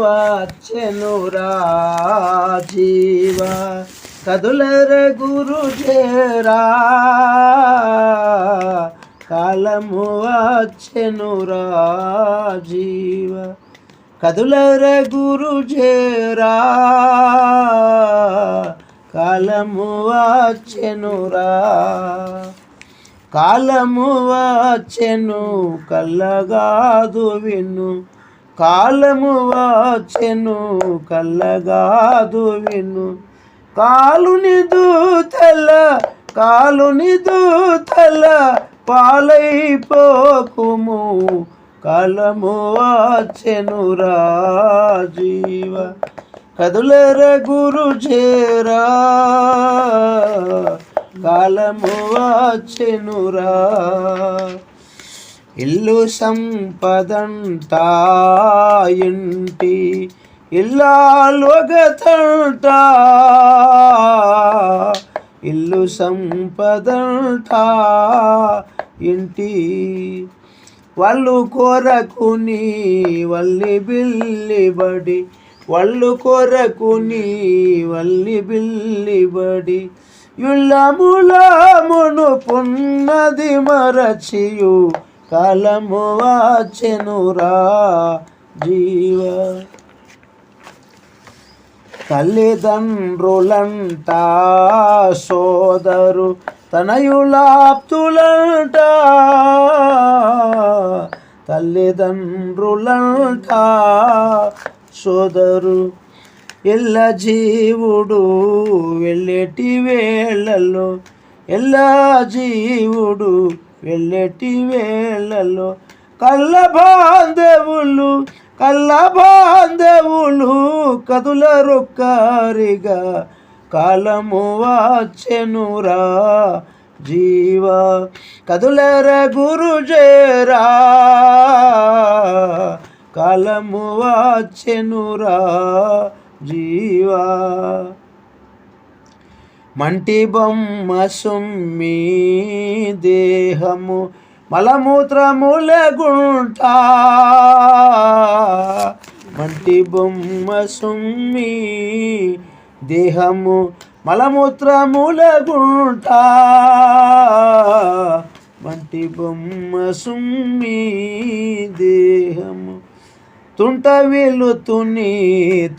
వచ్చెనురా జీవ కదులర గురు చేరా కాలము వచ్చెనురా జీవ కదులర గురు చేరా కాలము వచ్చెనురా కాలము వచ్చెను కల్లగాదు విను కాలము వచ్చెను కల్లగాదు విను. కాలుని దూతల కాలుని దూతల పాలైపోకుము. కాలము వచ్చెను రాజీవ కదులర గురు చేరా. కాలము వచ్చెనురా ఇల్లు సంపదంట ఇంటి ఇల్లాలుగతంట ఇల్లు సంపదంట ఇంటి వాళ్ళు కొరకుని వల్లి బిల్లిబడి వాళ్ళు కొరకుని వల్లి బిల్లిబడి యుల్లములమును పున్నది మరచియు కాలము వాచెనురా జీవ. తల్లిదండ్రులంట సోదరు తనయులాప్తులంట. తల్లిదండ్రులంట సోదరు ఎల్ల జీవుడు వెళ్ళేటి వేళల్లో ఎల్ల జీవుడు వెళ్ళేటి వేళల్లో కళ్ళ బాంధవులు కళ్ళ బాంధవులు కదుల రొక్కారిగా కాలము వాచెనురా జీవ కదులర గురు చేరా కాలము వాచెనురా జీవా. మంటి బొమ్మ సుమ్మి దేహము మలమూత్రముల గుంట. మంటి బొమ్మ సుమ్మి దేహము మలమూత్రముల గుంట. మంటి బొమ్మ సుమ్మి దేహము తుంట వెలుతుని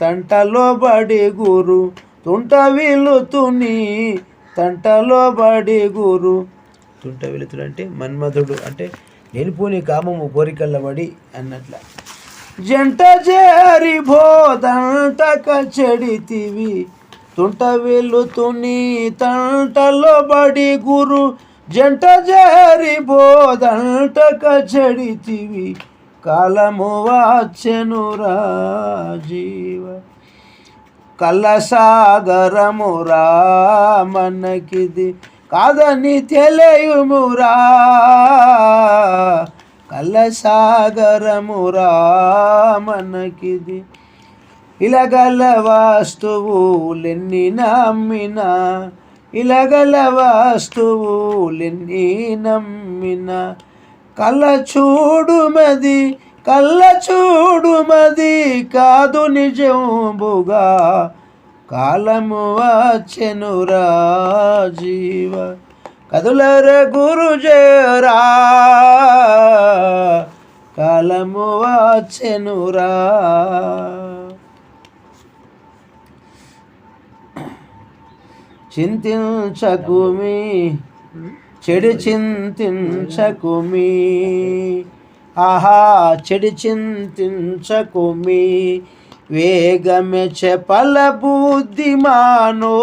తంటలో బడి గురు తుంట వెలుతుని తంటలో బడి గురు. తుంట వెలుతుడు అంటే మన్మధుడు అంటే నిలుపుని కామము కోరికల్ల అన్నట్ల. జంట చేరి బోదంటక చెడితివి తుంట వెలుతుని తంటలో బడి గురు. జంట చేరి బోదంటక చెడితివి కాలము వాచెనురా జీవ కలసాగరమురా మనకిది కాదని తెలియమురా కలసాగరమురా మనకిది ఇలగల వాస్తువులెన్ని నమ్మినా ఇలగల వాస్తువులెన్ని నమ్మినా. కల చూడుమది కళ్ళ చూడుమది కాదు నిజంబుగా. కాలము వచ్చెనురా జీవ కదులర గురు జరా కాలము వచ్చెనురా చింతించకుమి చెడు చింతించకుమి ఆహా చెడు చింతించకుమి వేగమె చెప్పల బుద్ధిమానో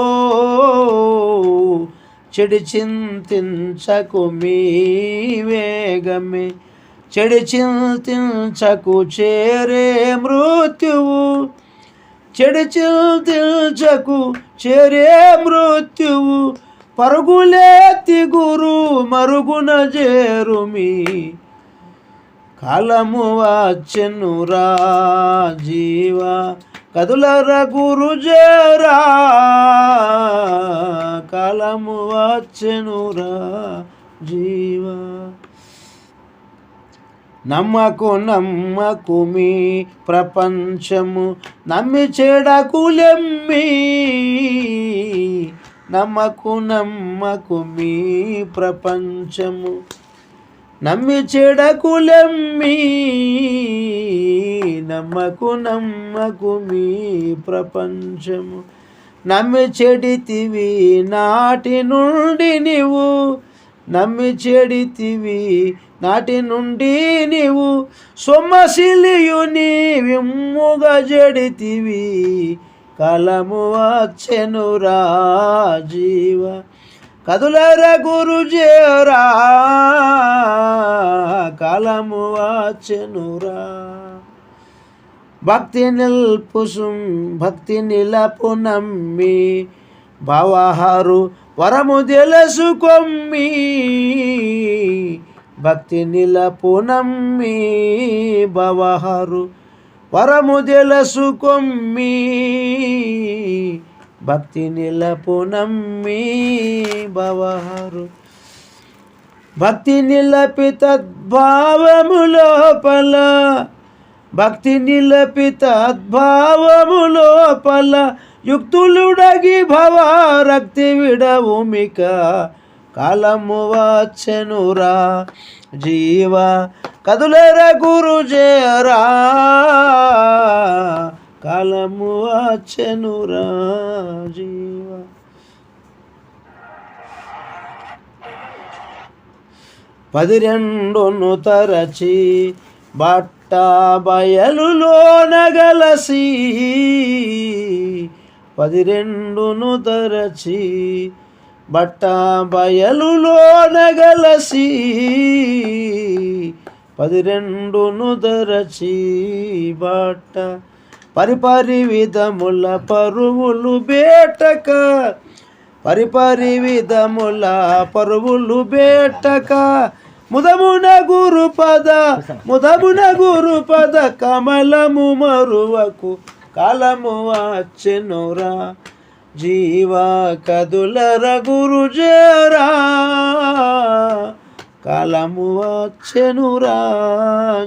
చెడు చింతించకుమి వేగమే చెడు చింతించకు చేరే మృత్యువు. చెడు చింతించకు చేరే మృత్యువు. పరుగులేతి గురు మరుగున చేరుమి కాలము వచ్చెనురా జీవ కదులర గురుజరా కాలము వచ్చెనురా జీవ నమ్మకు నమ్మకు మీ ప్రపంచము నమ్మి చెడకులెమ్మి నమ్మకు నమ్మకు మీ ప్రపంచము. నమ్మి చెడకులెమ్మి నమ్మకు నమ్మకు మీ ప్రపంచము. నమ్మి చెడితివి నాటి నుండి నీవు నమ్మి చెడితివి నాటి నుండి నీవు. సొమ్మశిలియుని విమ్ముగా జడితివి కలము వచ్చెనురా జీవ కదులర గురుజేరా కాలము వాచెనురా భక్తి నిల్పుసుం భక్తి నిలపు నమ్మి భవహరు వరము తెలుసుకొమ్మి భక్తి నిలపు నమ్మి భవహరు వరము తెలుసుకొమ్మి భక్తి నిలపు నమ్మి భవహరు. భక్తి నిలపి తద్భావము లోపల భక్తి నిలపి తద్భావము లోపల యుక్తులుడగి భవారక్తి విడవుమిక కాలము వచ్చెనురా జీవ. కదులర గురు జయరా కాలము వచ్చెనురా రాజీవ. పది రెండును తరచి బట్ట బయలులోన గలసి పది రెండును తరచి బట్ట బయలులోన గలసి పది రెండును తరచి బట్ట పరిపరి విధముల పరువులు బేటక. పరిపరి విధముల పరువులు బేటక. ముదమున గురు పద ముదమున గురు పద కమలము మరువకు కాలము వచ్చెనురా. జీవ కదులర గురు జరా కాలము వచ్చెనురా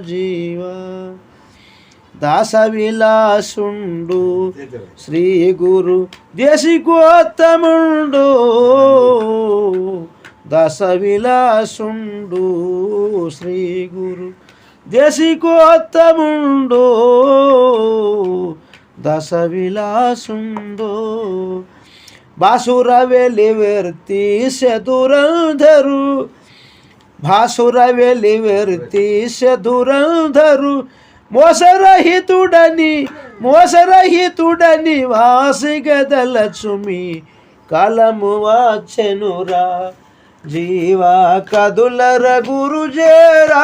జీవ. దాస విలాసుండు శ్రీ గురు దేశికోత్తముండు. దశ విలాసుండు శ్రీ గురు దేశికోత్తముండు. దశ విలాసుండు బాసుర వెలివర్తి శతురంధరు. భాసుర వెలివర్తి శతురంధరు. మోసరహితుడని మోసరహితుడని వాసిగదలచుమి కలము వాచెనురా. జీవా కదులర గురుజేరా.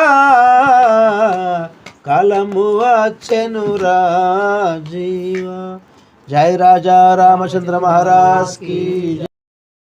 కలము వాచెనురా జీవా. జయ రాజా రామచంద్ర మహారాజ్ की